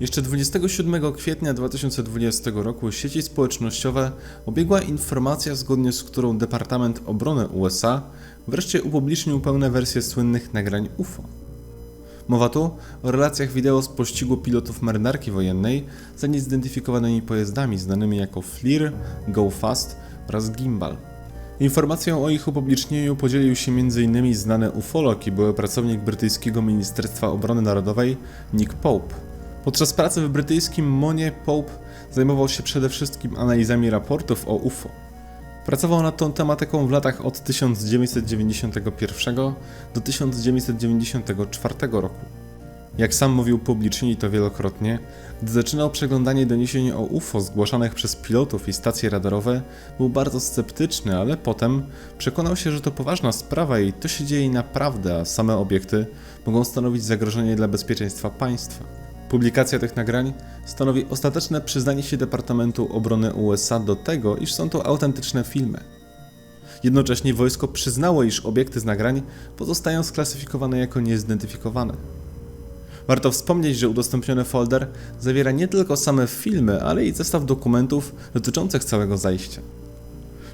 Jeszcze 27 kwietnia 2020 roku sieci społecznościowe obiegła informacja, zgodnie z którą Departament Obrony USA wreszcie upublicznił pełne wersje słynnych nagrań UFO. Mowa tu o relacjach wideo z pościgu pilotów marynarki wojennej za niezidentyfikowanymi pojazdami znanymi jako FLIR, Go Fast oraz Gimbal. Informacją o ich upublicznieniu podzielił się m.in. znany ufolog i były pracownik brytyjskiego Ministerstwa Obrony Narodowej Nick Pope. Podczas pracy w brytyjskim Monie Pope zajmował się przede wszystkim analizami raportów o UFO. Pracował nad tą tematyką w latach od 1991 do 1994 roku. Jak sam mówił publicznie i to wielokrotnie, gdy zaczynał przeglądanie doniesień o UFO zgłaszanych przez pilotów i stacje radarowe, był bardzo sceptyczny, ale potem przekonał się, że to poważna sprawa i to się dzieje naprawdę, a same obiekty mogą stanowić zagrożenie dla bezpieczeństwa państwa. Publikacja tych nagrań stanowi ostateczne przyznanie się Departamentu Obrony USA do tego, iż są to autentyczne filmy. Jednocześnie wojsko przyznało, iż obiekty z nagrań pozostają sklasyfikowane jako niezidentyfikowane. Warto wspomnieć, że udostępniony folder zawiera nie tylko same filmy, ale i zestaw dokumentów dotyczących całego zajścia.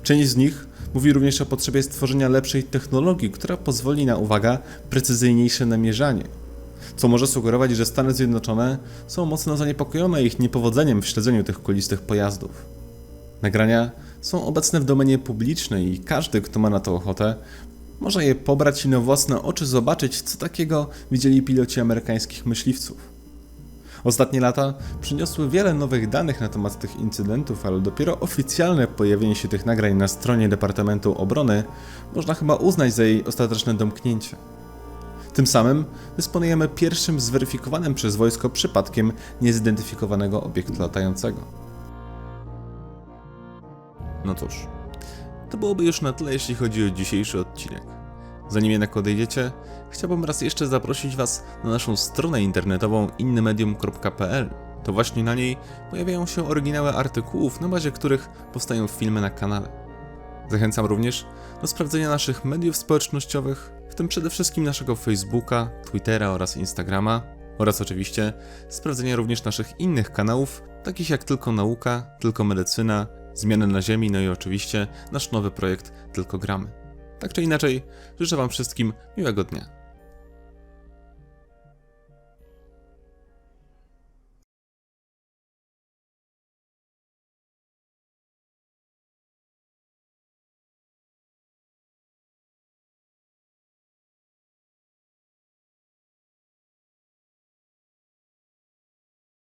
Część z nich mówi również o potrzebie stworzenia lepszej technologii, która pozwoli na, uwaga, precyzyjniejsze namierzanie, co może sugerować, że Stany Zjednoczone są mocno zaniepokojone ich niepowodzeniem w śledzeniu tych kulistych pojazdów. Nagrania są obecne w domenie publicznej i każdy, kto ma na to ochotę, może je pobrać i na własne oczy zobaczyć, co takiego widzieli piloci amerykańskich myśliwców. Ostatnie lata przyniosły wiele nowych danych na temat tych incydentów, ale dopiero oficjalne pojawienie się tych nagrań na stronie Departamentu Obrony można chyba uznać za jej ostateczne domknięcie. Tym samym dysponujemy pierwszym zweryfikowanym przez wojsko przypadkiem niezidentyfikowanego obiektu latającego. No cóż, to byłoby już na tyle, jeśli chodzi o dzisiejszy odcinek. Zanim jednak odejdziecie, chciałbym raz jeszcze zaprosić Was na naszą stronę internetową innymedium.pl. To właśnie na niej pojawiają się oryginały artykułów, na bazie których powstają filmy na kanale. Zachęcam również do sprawdzenia naszych mediów społecznościowych, tym przede wszystkim naszego Facebooka, Twittera oraz Instagrama, oraz oczywiście sprawdzenia również naszych innych kanałów, takich jak Tylko Nauka, Tylko Medycyna, Zmiany na Ziemi, no i oczywiście nasz nowy projekt Tylko Gramy. Tak czy inaczej, życzę Wam wszystkim miłego dnia.